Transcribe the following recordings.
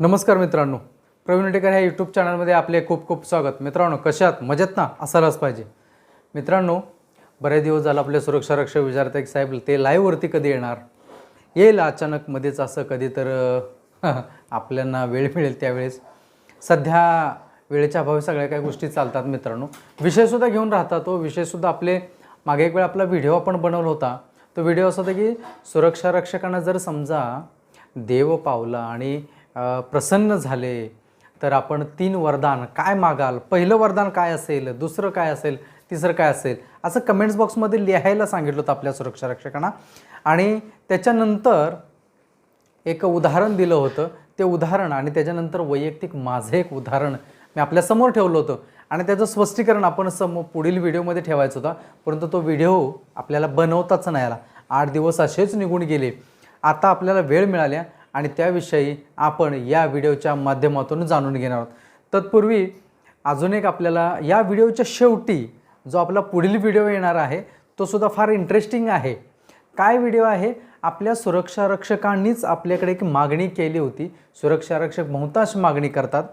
नमस्कार मित्रांनो. प्रवीण टेकर ह्या यूट्यूब चॅनलमध्ये आपले खूप खूप स्वागत. मित्रांनो कशात मजेत ना? असायलाच पाहिजे. मित्रांनो बरेच दिवस झालं आपले सुरक्षा रक्षक विचारतात साहेब ते लाईव्हवरती कधी येणार? येईल अचानक मध्येच असं कधी तर आपल्याला वेळ मिळेल त्यावेळेस. सध्या वेळेच्या अभावी सगळ्या काही गोष्टी चालतात मित्रांनो. विषयसुद्धा घेऊन राहतात तो. विषयसुद्धा आपले मागे एक वेळ आपला व्हिडिओ आपण बनवला होता. तो व्हिडिओ असा होता की सुरक्षा रक्षकांना जर समजा देव पावला आणि प्रसन्न झाले तर आपण तीन वरदान काय मागाल? पहिलं वरदान काय असेल? दुसरं काय असेल? तिसरं काय असेल? असं कमेंट्स बॉक्समध्ये लिहायला सांगितलं होतं आपल्या सुरक्षा रक्षकांना. आणि त्याच्यानंतर एक उदाहरण दिलं होतं. ते उदाहरण आणि त्याच्यानंतर वैयक्तिक माझं एक उदाहरण मी आपल्यासमोर ठेवलं होतं. आणि त्याचं स्पष्टीकरण आपण सम पुढील व्हिडिओमध्ये ठेवायचं होता. परंतु तो व्हिडिओ आपल्याला बनवताच नाही आला. आठ दिवस असेच निघून गेले. आता आपल्याला वेळ मिळाल्या. आणि त्याविषयी आपण या व्हिडिओच्या माध्यमातून जाणून घेणार आहोत. तत्पूर्वी अजून एक आपल्याला या व्हिडिओच्या शेवटी जो आपला पुढील व्हिडिओ येणार आहे तो सुद्धा फार इंटरेस्टिंग आहे. काय व्हिडिओ आहे? आपल्या सुरक्षा रक्षकांनीच आपल्याकडे एक मागणी केली होती. सुरक्षा रक्षक बहुतांश मागणी करतात.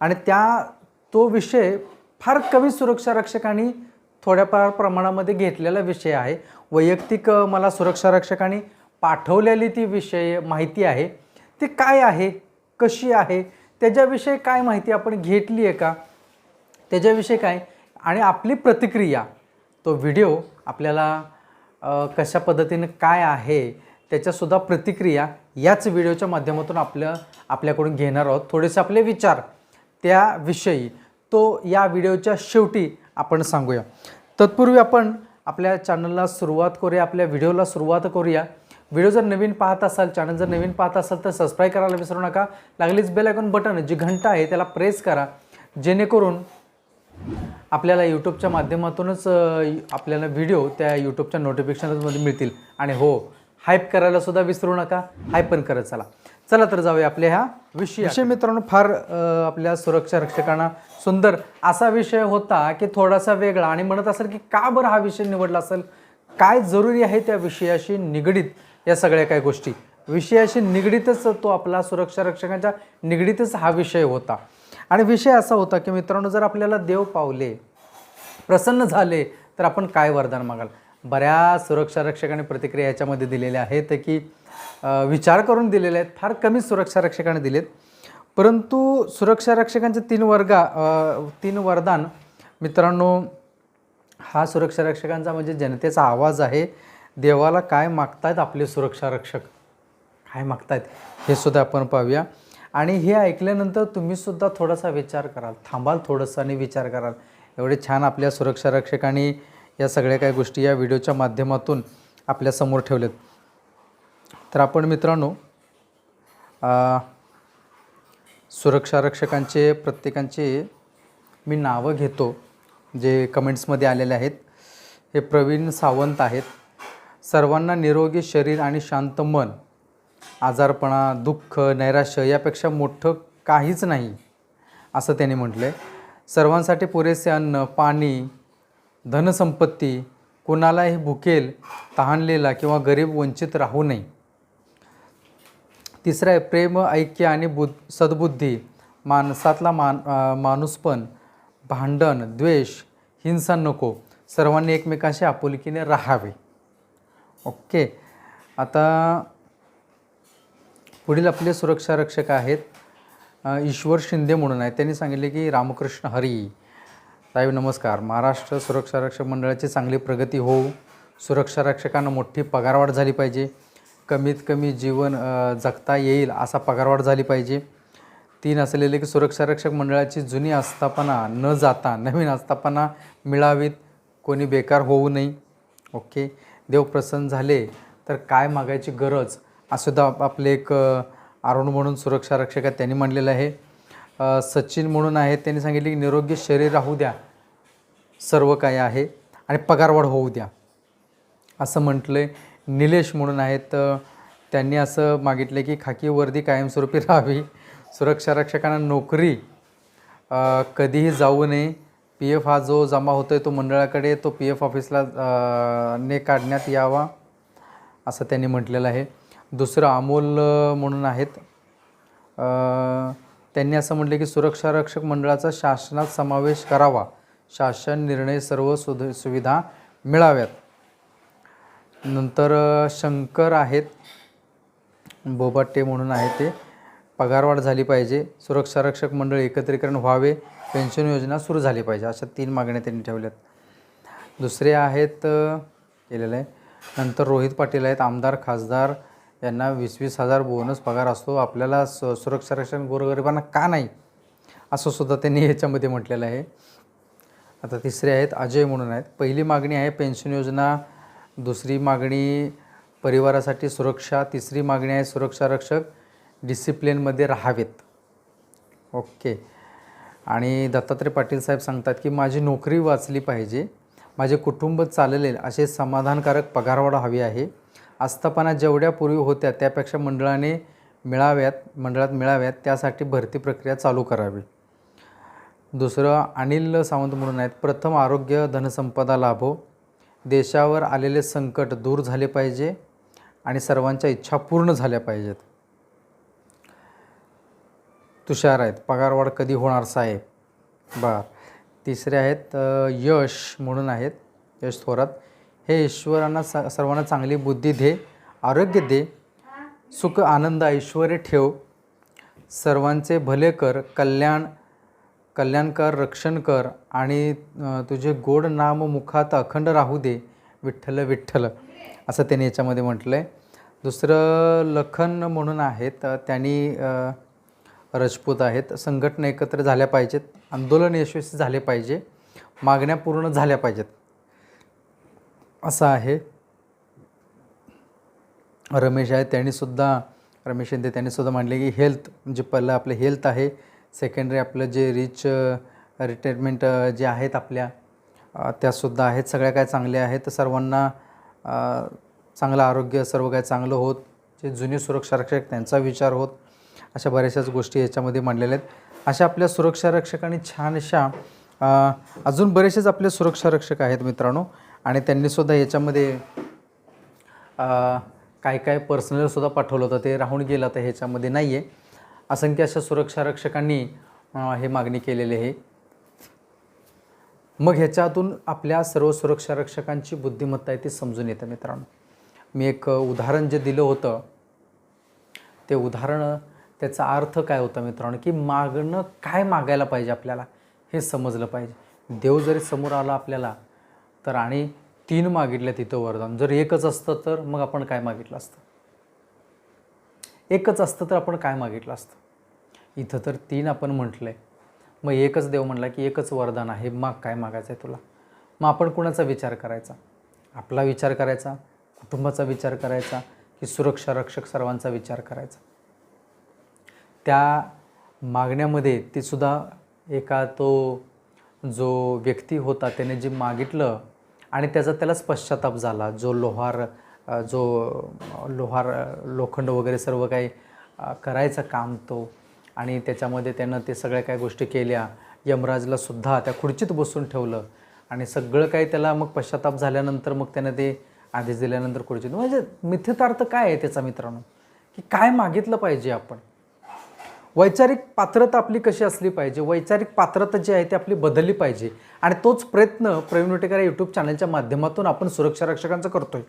आणि त्या तो विषय फार कमी सुरक्षा रक्षकांनी थोड्याफार प्रमाणामध्ये घेतलेला विषय आहे. वैयक्तिक मला सुरक्षा रक्षकांनी पाठवलेली ती विषय माहिती आहे ती काय आहे कशी आहे त्याच्याविषयी काय माहिती आपण घेतली आहे का? त्याच्याविषयी काय? आणि आपली प्रतिक्रिया तो व्हिडिओ आपल्याला कशा पद्धतीनं काय आहे त्याच्यासुद्धा प्रतिक्रिया याच व्हिडिओच्या माध्यमातून आपल्या आपल्याकडून घेणार आहोत. थोडेसे आपले विचार त्याविषयी तो या व्हिडिओच्या शेवटी आपण सांगूया. तत्पूर्वी आपण आपल्या चॅनलला सुरुवात करूया आपल्या व्हिडिओला सुरुवात करूया. व्हिडिओ जर नवीन पाहत असाल चॅनल जर नवीन पाहत असाल तर सबस्क्राईब करायला विसरू नका. लागलीच बेल आयकॉन बटन जी घंटा आहे त्याला प्रेस करा. जेणेकरून आपल्याला यूट्यूबच्या माध्यमातूनच आपल्याला व्हिडिओ त्या यूट्यूबच्या नोटिफिकेशनमध्ये मिळतील. आणि हो हायप करायला सुद्धा विसरू नका. हायप पण करत चला. चला तर जाऊया आपल्या ह्या विषय विषय मित्रांनो फार आपल्या सुरक्षा रक्षकांना सुंदर असा विषय होता की थोडासा वेगळा. आणि म्हणत असेल की का बरं हा विषय निवडला असेल? काय जरुरी आहे त्या विषयाशी निगडीत? या सगळ्या काही गोष्टी. विषयाशी निगडीतच तो आपला सुरक्षा रक्षकांच्या निगडीतच हा विषय होता. आणि विषय असा होता की मित्रांनो जर आपल्याला देव पावले प्रसन्न झाले तर आपण काय वरदान मागाल? बऱ्याच सुरक्षा रक्षकांनी प्रतिक्रिया याच्यामध्ये दिलेल्या आहेत की विचार करून दिलेले आहेत. फार कमी सुरक्षा रक्षकांनी दिलेत. परंतु सुरक्षा रक्षकांचे तीन वर्गा तीन वरदान मित्रांनो हा सुरक्षा रक्षकांचा म्हणजे जनतेचा आवाज आहे. देवाला काय मागतायत आपले सुरक्षा रक्षक? काय मागतायत? हे सुद्धा आपण पाहूया. आणि हे ऐकल्यानंतर तुम्हीसुद्धा थोडासा विचार कराल. थांबाल थोडंसं आणि विचार कराल. एवढे छान आपल्या सुरक्षा रक्षकांनी या सगळ्या काही गोष्टी या व्हिडिओच्या माध्यमातून आपल्यासमोर ठेवलेत. तर आपण मित्रांनो सुरक्षा रक्षकांचे प्रत्येकांचे मी नावं घेतो जे कमेंट्समध्ये आलेले आहेत. हे प्रवीण सावंत आहेत. सर्वांना निरोगी शरीर आणि शांत मन आजारपणा दुःख नैराश्य यापेक्षा मोठं काहीच नाही असं त्यांनी म्हटलं. आहे सर्वांसाठी पुरेसे अन्न पाणी धनसंपत्ती कुणालाही भुकेल तहानलेला किंवा गरीब वंचित राहू नये. तिसरं आहे प्रेम ऐक्य आणि बुद्ध सद्बुद्धी माणसातला मान माणूसपण भांडण द्वेष हिंसा नको. सर्वांनी एकमेकांशी आपुलकीने राहावे. ओके. आता पुढील आपले सुरक्षा रक्षक आहेत ईश्वर शिंदे म्हणून आहेत. त्यांनी सांगितले की रामकृष्ण हरी. साहेब नमस्कार. महाराष्ट्र सुरक्षा रक्षक मंडळाची चांगली प्रगती होऊ सुरक्षा रक्षकांना मोठी पगारवाढ झाली पाहिजे. कमीत कमी जीवन जगता येईल असा पगारवाढ झाली पाहिजे. तीन असलेले की सुरक्षा रक्षक मंडळाची जुनी आस्थापना न जाता नवीन आस्थापना मिळावीत. कोणी बेकार होऊ नये. ओके. देव प्रसन्न झाले तर काय मागायची गरज? असुद्धा आपले एक अरुण म्हणून सुरक्षा रक्षक आहेत त्यांनी म्हणलेलं आहे. सचिन म्हणून आहेत त्यांनी सांगितले की निरोगी शरीर राहू द्या. सर्व काय आहे आणि पगारवाढ होऊ द्या. असं म्हटलं आहे निलेश म्हणून आहेत त्यांनी असं मागितलं की खाकी वर्दी कायमस्वरूपी राहावी. सुरक्षा रक्षकांना नोकरी कधीही जाऊ नये. पी एफ हा जो जमा होतो आहे तो मंडळाकडे तो पी एफ ऑफिसला ने काढण्यात यावा असं त्यांनी म्हटलेलं आहे. दुसरं अमोल म्हणून आहेत. त्यांनी असं म्हटलं की सुरक्षा रक्षक मंडळाचा शासनात समावेश करावा. शासन निर्णय सर्व सुध सुविधा मिळाव्यात. नंतर शंकर आहेत. बोबाटे म्हणून आहे ते. पगारवाढ झाली पाहिजे. सुरक्षा रक्षक मंडळ एकत्रीकरण व्हावे. पेन्शन योजना सुरू झाली पाहिजे. अशा तीन मागण्या त्यांनी ठेवल्यात. दुसरे आहेत केलेलं आहे. नंतर रोहित पाटील आहेत आमदार खासदार. यांना वीस वीस हजार बोनस पगार असतो. आपल्याला स सुरक्षा रक्षण गोरगरिबांना का नाही? असं सुद्धा त्यांनी याच्यामध्ये म्हटलेलं आहे. आता तिसरे आहेत अजय म्हणून आहेत. पहिली मागणी आहे पेन्शन योजना. दुसरी मागणी परिवारासाठी सुरक्षा. तिसरी मागणी आहे सुरक्षा रक्षक. डिसिप्लिनमध्ये राहावेत. ओके. आणि दत्तात्रय पाटील साहेब सांगतात की माझी नोकरी वाचली पाहिजे. माझे कुटुंब चाललेल असे समाधानकारक पगारवाढ हवी आहे. आस्थापना जेवढ्या पूर्वी होत्या त्यापेक्षा मंडळाने मिळाव्यात मंडळात मिळाव्यात त्यासाठी भरती प्रक्रिया चालू करावी. दुसरं अनिल सावंत म्हणून आहेत प्रथम आरोग्य धनसंपदा लाभो. देशावर आलेले संकट दूर झाले पाहिजे आणि सर्वांच्या इच्छा पूर्ण झाल्या पाहिजेत. तुषार आहेत. पगारवाढ कधी होणार साहेब? बर. तिसरे आहेत यश म्हणून आहेत यश थोरात. हे ईश्वरांना स सर्वांना चांगली बुद्धी दे आरोग्य दे सुख आनंद ऐश्वर ठेव. सर्वांचे भले कर कल्याण कल्याणकर रक्षण कर आणि तुझे गोड नाम मुखात अखंड राहू दे विठ्ठल विठ्ठल असं त्यांनी याच्यामध्ये म्हटलं आहे दुसरं लखन म्हणून आहेत त्यांनी राजपूत आहेत. संघटना एकत्र झाल्या पाहिजेत. आंदोलन यशस्वी झाले पाहिजे. मागण्या पूर्ण झाल्या पाहिजेत. असं आहे. रमेश आहे त्यांनीसुद्धा रमेश शिंदे त्यांनीसुद्धा मांडले की हेल्थ म्हणजे पहिलं आपलं हेल्थ आहे. सेकंडरी आपलं जे रिच रिटायरमेंट जे आहेत आपल्या त्यासुद्धा आहेत. सगळ्या काय चांगल्या आहेत. सर्वांना चांगलं आरोग्य सर्व काय चांगलं होत. जे जुने सुरक्षा रक्षक त्यांचा विचार होत. अशा बऱ्याचशाच गोष्टी याच्यामध्ये मांडलेल्या आहेत. अशा आपल्या सुरक्षा छान छानशा अजून बरेचसेच आपले सुरक्षा रक्षक आहेत मित्रांनो. आणि त्यांनीसुद्धा याच्यामध्ये काय काय पर्सनलसुद्धा पाठवलं होतं. ते राहून गेलं तर ह्याच्यामध्ये नाही आहे असंख्य अशा सुरक्षा रक्षकांनी हे मागणी केलेली आहे. मग ह्याच्यातून आपल्या सर्व सुरक्षा रक्षकांची बुद्धिमत्ता आहे ती समजून येतं मित्रांनो. मी एक उदाहरण जे दिलं होतं ते उदाहरण त्याचा अर्थ काय होता मित्रांनो की मागणं काय मागायला पाहिजे आपल्याला हे समजलं पाहिजे. देव जरी समोर आला आपल्याला तर आणि तीन मागितल्या तिथं वरदान. जर एकच असतं तर मग आपण काय मागितलं असतं? एकच असतं तर आपण काय मागितलं असतं? इथं तर तीन आपण म्हटलं आहे मग एकच देव म्हणला की एकच वरदान आहे माग काय मागायचं आहे तुला? मग आपण कुणाचा विचार करायचा? आपला विचार करायचा? कुटुंबाचा विचार करायचा? की सुरक्षा रक्षक सर्वांचा विचार करायचा? त्या मागण्यामध्ये ती सुद्धा एका तो जो व्यक्ती होता त्याने जे मागितलं आणि त्याचा त्यालाच पश्चाताप झाला. जो लोहार जो लोहार लोखंड वगैरे सर्व काही करायचं काम तो आणि त्याच्यामध्ये त्यानं ते सगळ्या काही गोष्टी केल्या. यमराजला सुद्धा त्या खुर्चीत बसून ठेवलं आणि सगळं काही त्याला मग पश्चाताप झाल्यानंतर मग त्यानं ते आदेश दिल्यानंतर खुर्चीत. म्हणजे मिथितार्थ काय आहे त्याचा मित्रांनो? की काय मागितलं पाहिजे आपण? वैचारिक पात्रता आपली कशी असली पाहिजे? वैचारिक पात्रता जी आहे ती आपली बदलली पाहिजे. आणि तोच प्रयत्न प्रवीण वटेकर या यूट्यूब चॅनलच्या माध्यमातून आपण सुरक्षा रक्षकांचा करतोय.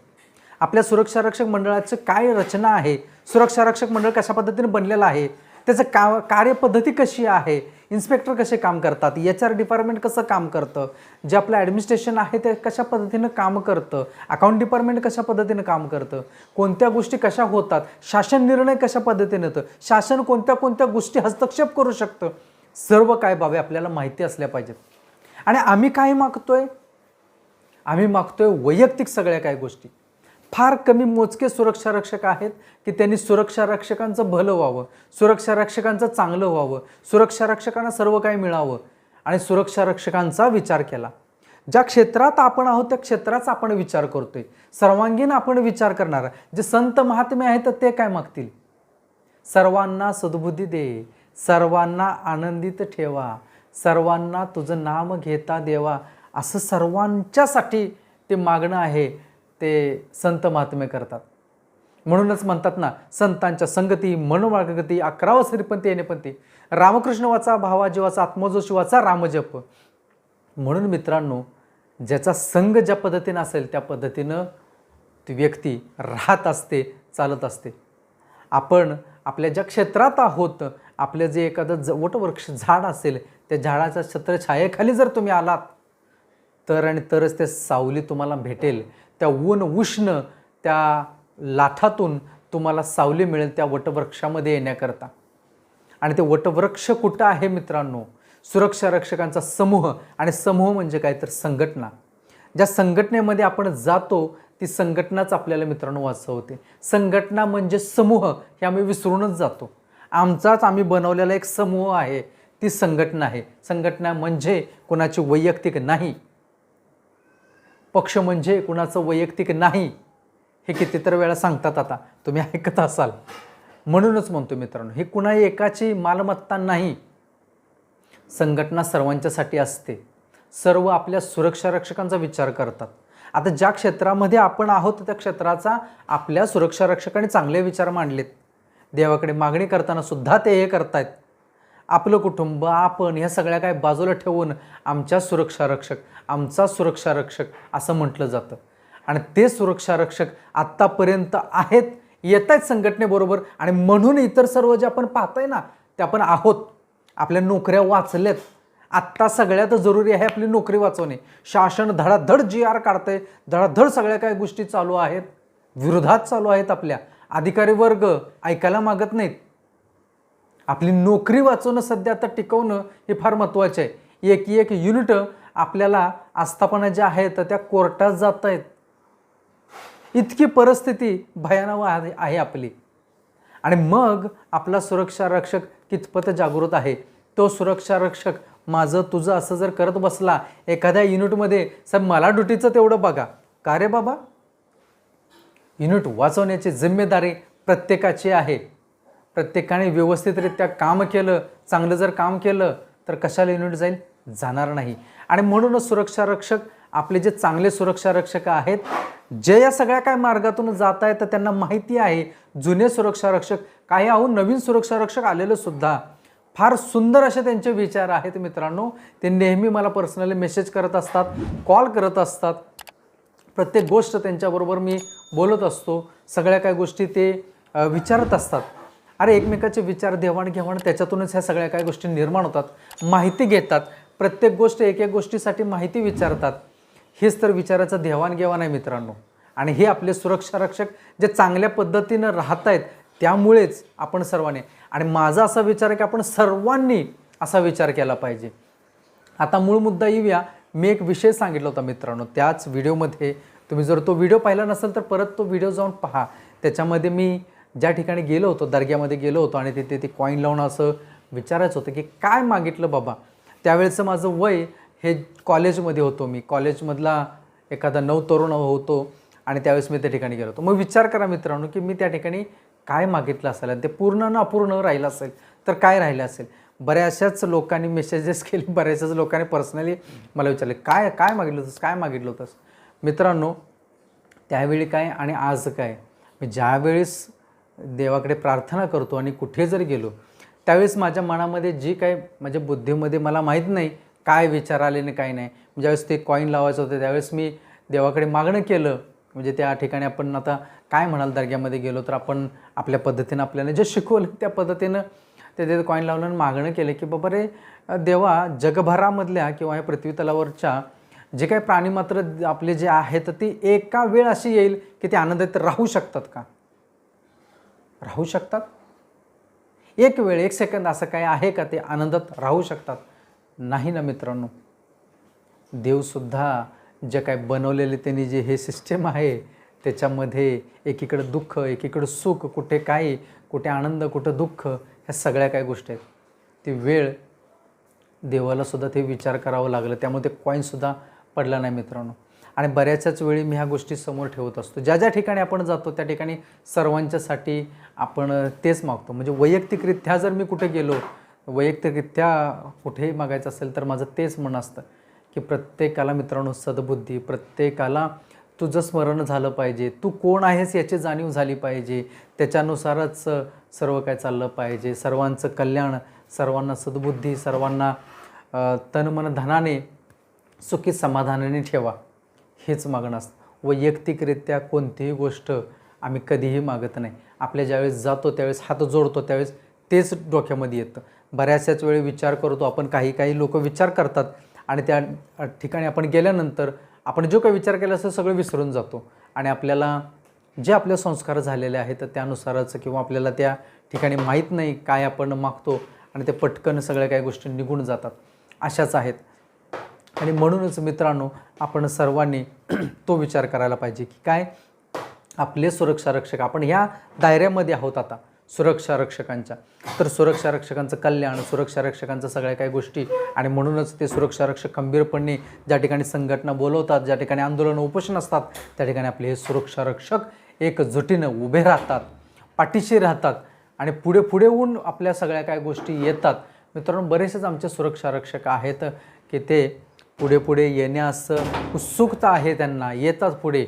आपल्या सुरक्षा रक्षक मंडळाचं काय रचना आहे? सुरक्षा रक्षक मंडळ कशा पद्धतीने बनलेलं आहे? त्याचं का कार्यपद्धती कशी आहे? इन्स्पेक्टर कसे काम करतात? एच आर डिपार्टमेंट कसं काम करतं? जे आपलं ॲडमिनिस्ट्रेशन आहे ते कशा पद्धतीनं काम करतं? अकाउंट डिपार्टमेंट कशा पद्धतीनं काम करतं? कोणत्या गोष्टी कशा होतात? शासन निर्णय कशा पद्धतीनं येतं? शासन कोणत्या कोणत्या गोष्टी हस्तक्षेप करू शकतं? सर्व काय बाबी आपल्याला माहिती असल्या पाहिजेत. आणि आम्ही काय मागतोय? आम्ही मागतोय वैयक्तिक सगळ्या काय गोष्टी. फार कमी मोजके सुरक्षा रक्षक आहेत की त्यांनी सुरक्षा रक्षकांचं भलं व्हावं सुरक्षा रक्षकांचं चांगलं व्हावं सुरक्षा रक्षकांना सर्व काही मिळावं आणि सुरक्षा रक्षकांचा विचार केला. ज्या क्षेत्रात आपण आहोत त्या क्षेत्राचा आपण विचार करतोय. सर्वांगीण आपण विचार करणार. जे संत महात्मे आहेत ते काय मागतील? सर्वांना सद्बुद्धी दे सर्वांना आनंदित ठेवा सर्वांना तुझं नाम घेता देवा असं सर्वांच्यासाठी ते मागणं आहे. ते संत महात्मे करतात. म्हणूनच म्हणतात ना संतांच्या संगती मनोमार्गगती अकरावा श्रीपंथी ते रामकृष्ण वाचा भावाजीवाचा आत्मजो शिवाचा रामजप म्हणून मित्रांनो ज्याचा संघ ज्या पद्धतीनं असेल त्या पद्धतीनं ती व्यक्ती राहत असते चालत असते. आपण आपल्या ज्या क्षेत्रात आहोत आपलं जे एखादं ज वटवृक्ष झाड असेल त्या झाडाच्या छत्रछायेखाली जर तुम्ही आलात तर आणि तरच ते सावली तुम्हाला भेटेल. त्या ऊन उष्ण त्या लाठातून तुम्हाला सावली मिळेल त्या वटवृक्षामध्ये येण्याकरता. आणि ते वटवृक्ष कुठं आहे मित्रांनो? सुरक्षा रक्षकांचा समूह. आणि समूह म्हणजे काय तर संघटना. ज्या संघटनेमध्ये आपण जातो ती संघटनाच आपल्याला मित्रांनो वाचवते. संघटना म्हणजे समूह हे आम्ही विसरूनच जातो. आमचाच आम्ही बनवलेला एक समूह आहे ती संघटना आहे. संघटना म्हणजे कोणाची वैयक्तिक नाही. पक्ष म्हणजे कुणाचं वैयक्तिक नाही हे कितीतर वेळा सांगतात आता. तुम्ही ऐकत असाल. म्हणूनच म्हणतो मित्रांनो ही कुणाही एकाची मालमत्ता नाही. संघटना सर्वांच्यासाठी असते. सर्व आपल्या सुरक्षा रक्षकांचा विचार करतात. आता ज्या क्षेत्रामध्ये आपण आहोत त्या क्षेत्राचा आपल्या सुरक्षा रक्षकांनी चांगले विचार मांडलेत. देवाकडे मागणी करताना सुद्धा ते हे करतायत. आपलं कुटुंब आपण ह्या सगळ्या काय बाजूला ठेवून आमच्या सुरक्षा रक्षक आमचा सुरक्षा रक्षक असं म्हटलं जातं. आणि ते सुरक्षा रक्षक आत्तापर्यंत आहेत येत आहेत संघटनेबरोबर आणि म्हणून इतर सर्व जे आपण पाहताय ना ते आपण आहोत. आपल्या नोकऱ्या वाचल्यात आत्ता सगळ्यात जरुरी आहे आपली नोकरी वाचवणे. शासन धडाधड जी आर काढतंय. धडाधड सगळ्या काय गोष्टी चालू आहेत. विरोधात चालू आहेत आपल्या. अधिकारी वर्ग ऐकायला मागत नाहीत. आपली नोकरी वाचवणं सध्या आता टिकवणं हे फार महत्त्वाचे आहे. एक एक युनिट आपल्याला आस्थापना ज्या आहेत त्या कोर्टात जात आहेत. इतकी परिस्थिती भयानक आहे आहे आपली. आणि मग आपला सुरक्षा रक्षक कितपत जागृत आहे? तो सुरक्षा रक्षक माझं तुझं असं जर करत बसला एखाद्या युनिटमध्ये सर मला ड्युटीचं तेवढं बघा. का रे बाबा? युनिट वाचवण्याची जिम्मेदारी प्रत्येकाची आहे. प्रत्येकाने व्यवस्थितरित्या काम केलं चांगलं जर काम केलं तर कशाला युनिट जाईल? जाणार नाही. आणि म्हणूनच सुरक्षा रक्षक आपले जे चांगले सुरक्षा रक्षक आहेत जे या सगळ्या काय मार्गातून जात आहेत तर त्यांना माहिती आहे. जुने सुरक्षा रक्षक काही अहो नवीन सुरक्षा रक्षक आलेलं सुद्धा. फार सुंदर असे त्यांचे विचार आहेत मित्रांनो. ते नेहमी मला पर्सनली मेसेज करत असतात कॉल करत असतात. प्रत्येक गोष्ट त्यांच्याबरोबर मी बोलत असतो. सगळ्या काय गोष्टी ते विचारत असतात. अरे एकमेकाचे विचार देवाणघेवाण त्याच्यातूनच ह्या सगळ्या काय गोष्टी निर्माण होतात. माहिती घेतात. प्रत्येक गोष्ट एक एक गोष्टीसाठी माहिती विचारतात. हेच तर विचाराचं देवाणघेवाण आहे मित्रांनो. आणि हे आपले सुरक्षारक्षक जे चांगल्या पद्धतीनं राहत आहेत त्यामुळेच आपण सर्वांनी आणि माझा असा विचार आहे की आपण सर्वांनी असा विचार केला पाहिजे. आता मूळ मुद्दा येऊया. मी एक विषय सांगितला होता मित्रांनो. त्याच व्हिडिओमध्ये तुम्ही जर तो व्हिडिओ पाहिला नसेल तर परत तो व्हिडिओ जाऊन पहा. त्याच्यामध्ये मी ज्या ठिकाणी गेलो होतो दर्ग्यामध्ये गेलो होतो आणि तिथे ते कॉईन लावून असं विचारायचं होतं की काय मागितलं बाबा? त्यावेळेचं माझं वय हे कॉलेजमध्ये होतो मी. कॉलेजमधला एखादा नऊ तरुण होतो आणि त्यावेळेस मी त्या ठिकाणी गेलो होतो. मग विचार करा मित्रांनो की मी त्या ठिकाणी काय मागितलं असेल आणि ते पूर्ण न अपूर्ण राहिलं असेल तर काय राहिलं असेल? बऱ्याचशाच लोकांनी मेसेजेस केले बऱ्याचशाच लोकांनी पर्सनली मला विचारले काय काय मागितलं होतंस? काय मागितलं होतंस? मित्रांनो त्यावेळी काय आणि आज काय? मी ज्यावेळेस देवाकडे प्रार्थना करतो आणि कुठे जर गेलो त्यावेळेस माझ्या मनामध्ये जी काय माझ्या बुद्धीमध्ये मला माहीत नाही काय विचार आले नाही काय नाही. ज्यावेळेस ते कॉईन लावायचं होतं त्यावेळेस मी देवाकडे मागणं केलं. म्हणजे त्या ठिकाणी आपण आता काय म्हणाल दर्ग्यामध्ये गेलो तर आपण आपल्या पद्धतीनं आपल्याला जे शिकवलं त्या पद्धतीनं ते ते कॉईन लावलं आणि मागणं केलं की बाबा रे देवा जगभरामधल्या किंवा या पृथ्वी तलावरच्या जे काही प्राणी मात्र आपले जे आहेत ती एका वेळ अशी येईल की ते आनंदात राहू शकतात का? राहू शकतात? एक वेळ एक सेकंद असं काय आहे का ते आनंदात राहू शकतात? नाही ना मित्रांनो. देवसुद्धा जे काय बनवलेले त्यांनी जे हे सिस्टम आहे त्याच्यामध्ये एकीकडं दुःख एकीकडं सुख कुठे काय कुठे आनंद कुठं दुःख ह्या सगळ्या काय गोष्टी आहेत. ती वेळ देवालासुद्धा ते विचार करावं लागलं. त्यामुळे ते कॉईनसुद्धा पडला नाही मित्रांनो. आणि बऱ्याचशाच वेळी मी ह्या गोष्टी समोर ठेवत असतो. ज्या ज्या ठिकाणी आपण जातो त्या ठिकाणी सर्वांच्यासाठी आपण तेच मागतो. म्हणजे वैयक्तिकरित्या जर मी कुठे गेलो वैयक्तिकरित्या कुठेही मागायचं असेल तर माझं तेच म्हणणं असतं की प्रत्येकाला मित्रांनो सद्बुद्धी प्रत्येकाला तुझं स्मरण झालं पाहिजे. तू कोण आहेस याची जाणीव झाली पाहिजे. त्याच्यानुसारच सर्व काय चाललं पाहिजे. सर्वांचं कल्याण सर्वांना सद्बुद्धी सर्वांना तन मन धनाने सुखी समाधानाने ठेवा. हेच मागणं असतं. वैयक्तिकरित्या कोणतीही गोष्ट आम्ही कधीही मागत नाही. आपल्या ज्यावेळेस जातो त्यावेळेस हात जोडतो त्यावेळेस तेच डोक्यामध्ये येतं. बऱ्याचशाच वेळी विचार करतो आपण काही काही लोक विचार करतात आणि त्या ठिकाणी आपण गेल्यानंतर आपण जो काही विचार केला असं सगळं विसरून जातो. आणि आपल्याला जे आपले संस्कार झालेले आहेत त्यानुसारच किंवा आपल्याला त्या ठिकाणी माहीत नाही काय आपण मागतो आणि ते पटकन सगळ्या काही गोष्टी निघून जातात. अशाच आहेत. आणि म्हणूनच मित्रांनो आपण सर्वांनी तो विचार करायला पाहिजे की काय? आपले सुरक्षा रक्षक आपण ह्या दायऱ्यामध्ये आहोत आता सुरक्षा रक्षकांच्या तर सुरक्षा रक्षकांचं कल्याण सुरक्षा रक्षकांचं सगळ्या काही गोष्टी आणि म्हणूनच ते सुरक्षा रक्षक खंबीरपणे ज्या ठिकाणी संघटना बोलवतात ज्या ठिकाणी आंदोलन उपोषण असतात त्या ठिकाणी आपले हे सुरक्षा रक्षक एकजुटीनं उभे राहतात पाठीशी राहतात आणि पुढे पुढे होऊन आपल्या सगळ्या काय गोष्टी येतात. मित्रांनो बरेचसेच आमचे सुरक्षा रक्षक आहेत की ते पुढे पुढे येण्यास उत्सुकता आहे त्यांना. येतात पुढे.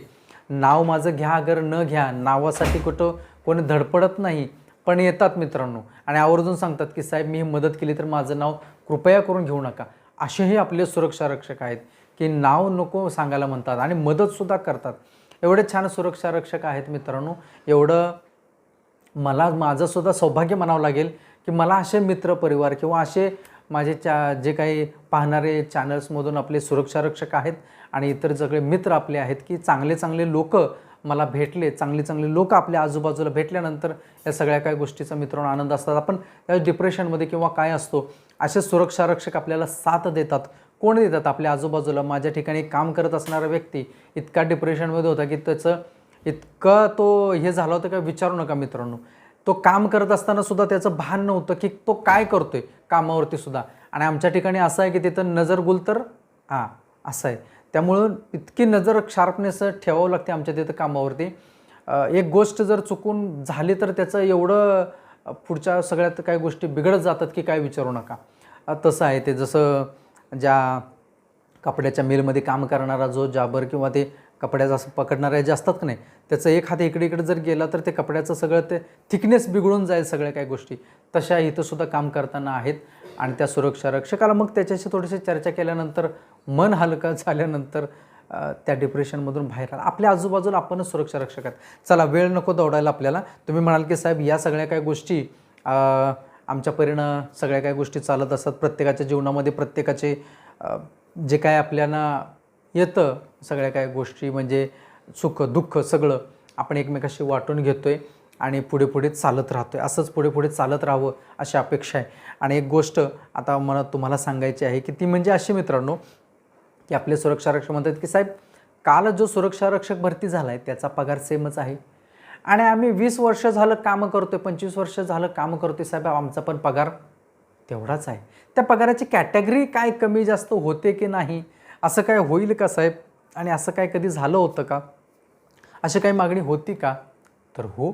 नाव माझं घ्या अगर न घ्या नावासाठी कुठं कोणी धडपडत नाही पण येतात मित्रांनो. आणि आवर्जून सांगतात की साहेब मी मदत केली तर माझं नाव कृपया करून घेऊ नका. असेही आपले सुरक्षा रक्षक आहेत की नाव नको सांगायला म्हणतात आणि मदतसुद्धा करतात. एवढे छान सुरक्षा रक्षक आहेत मित्रांनो. एवढं मला माझंसुद्धा सौभाग्य म्हणावं लागेल की मला असे मित्र परिवार किंवा असे माझे चा जे काही पाहणारे चॅनल्समधून आपले सुरक्षा रक्षक आहेत आणि इतर सगळे मित्र आपले आहेत की चांगले चांगले लोक मला भेटले चांगले चांगले लोक आपल्या आजूबाजूला भेटल्यानंतर या सगळ्या काही गोष्टीचा मित्रांनो आनंद असतात. आपण त्या डिप्रेशनमध्ये किंवा काय असतो असे सुरक्षा रक्षक आपल्याला साथ देतात. कोण देतात? आपल्या आजूबाजूला माझ्या ठिकाणी काम करत असणारा व्यक्ती. इतका डिप्रेशनमध्ये होता की त्याचं इतकं तो हे झालं होतं का विचारू नका मित्रांनो. तो काम करत असताना सुद्धा त्याचं भान नव्हतं की तो काय करतोय कामावरती सुद्धा. आणि आमच्या ठिकाणी असं आहे की तिथं नजर गुल तर हां असं आहे. त्यामुळं इतकी नजर शार्पनेस ठेवावं लागते आमच्या तिथं कामावरती. एक गोष्ट जर चुकून झाली तर त्याचं एवढं पुढच्या सगळ्यात काही गोष्टी बिघडत जातात की काय विचारू नका. तसं आहे ते. जसं ज्या कपड्याच्या मिलमध्ये काम करणारा जो जाबर किंवा ते कपड्याचं असं पकडणारे जे असतात का नाही त्याचं एक हात इकडे इकडे जर गेला तर ते कपड्याचं सगळं ते थिकनेस बिघडून जाईल सगळ्या काही गोष्टी. तशा इथंसुद्धा काम करताना आहेत आणि त्या सुरक्षा रक्षकाला मग त्याच्याशी थोडीशी चर्चा केल्यानंतर मन हलकं झाल्यानंतर त्या डिप्रेशनमधून बाहेर आला. आपल्या आजूबाजूला आपणच सुरक्षा रक्षक आहेत. चला वेळ नको दौडायला आपल्याला. तुम्ही म्हणाल की साहेब या सगळ्या काही गोष्टी आमच्या परीनं सगळ्या काही गोष्टी चालत असतात. प्रत्येकाच्या जीवनामध्ये प्रत्येकाचे जे काय आपल्याला येतं सगळ्या काय गोष्टी म्हणजे सुख दुःख सगळं आपण एकमेकाशी वाटून घेतो आहे आणि पुढे पुढे चालत राहतो आहे असंच पुढे पुढे चालत राहावं अशी अपेक्षा आहे. आणि एक गोष्ट आता मला तुम्हाला सांगायची आहे की ती म्हणजे अशी मित्रांनो की आपले सुरक्षा रक्षक म्हणतात की साहेब काल जो सुरक्षा रक्षक भरती झाला आहे त्याचा पगार सेमच आहे. आणि आम्ही वीस वर्ष झालं कामं करतोय पंचवीस वर्ष झालं कामं करतोय साहेब आमचा पण पगार तेवढाच आहे. त्या पगाराची कॅटेगरी काय कमी जास्त होते की नाही? असं काय होईल का साहेब? आणि असं काय कधी झालं होतं का? अशी काही मागणी होती का? तर हो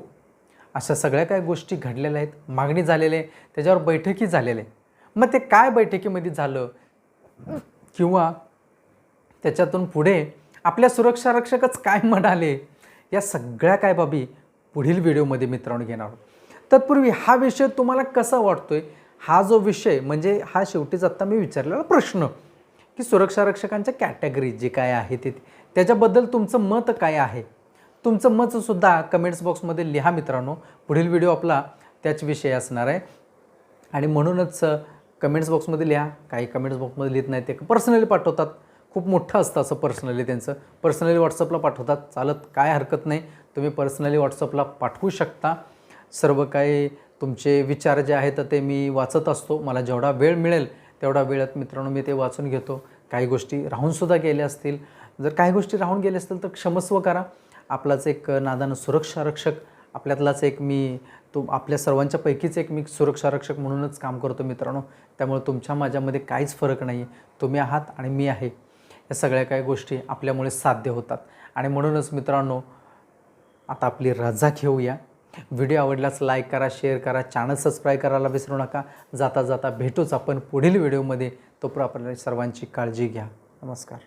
अशा सगळ्या काही गोष्टी घडलेल्या आहेत. मागणी झालेल्या आहे. त्याच्यावर बैठकी झालेल्या आहे मग ते काय बैठकीमध्ये झालं? किंवा त्याच्यातून पुढे आपल्या सुरक्षा रक्षकच काय म्हणाले? या सगळ्या काय बाबी पुढील व्हिडिओमध्ये मित्रांनो घेणार आहोत. तत्पूर्वी हा विषय तुम्हाला कसा वाटतोय? हा जो विषय म्हणजे हा शेवटीच आत्ता मी विचारलेला प्रश्न की सुरक्षा रक्षकांच्या कॅटेगरी जे काय आहे ते. त्याच्याबद्दल तुमचं मत काय आहे? तुमचं मतसुद्धा कमेंट्स बॉक्समध्ये लिहा मित्रांनो. पुढील व्हिडिओ आपला त्याच विषय असणार आहे. आणि म्हणूनच कमेंट्स बॉक्समध्ये लिहा. काही कमेंट्स बॉक्समध्ये लिहित नाही ते पर्सनली पाठवतात. खूप मोठं असतं असं पर्सनली त्यांचं. पर्सनली व्हॉट्सअपला पाठवतात. चालत काय हरकत नाही. तुम्ही पर्सनली व्हॉट्सअपला पाठवू शकता. सर्व काही तुमचे विचार जे आहेत ते मी वाचत असतो. मला जेवढा वेळ मिळेल तेवढा वेळात मित्रांनो मी ते वाचून घेतो. काही गोष्टी राहूनसुद्धा गेल्या असतील. जर काही गोष्टी राहून गेल्या असतील तर क्षमस्व करा. आपलाच एक नादानं सुरक्षा रक्षक आपल्यातलाच एक मी तो आपल्या सर्वांच्या पैकीच एक मी सुरक्षा रक्षक म्हणूनच काम करतो मित्रांनो. त्यामुळे तुमच्या माझ्यामध्ये काहीच फरक नाही तुम्ही आहात आणि मी आहे. या सगळ्या काही गोष्टी आपल्यामुळे साध्य होतात. आणि म्हणूनच मित्रांनो आता आपली रजा घेऊया. व्हिडिओ आवडल्यास लाईक करा शेअर करा चॅनल सबस्क्राईब करायला विसरू नका. जाता जाता भेटूच आपण पुढील व्हिडिओमध्ये. तोपर्यंत आपल्या सर्वांची काळजी घ्या. नमस्कार.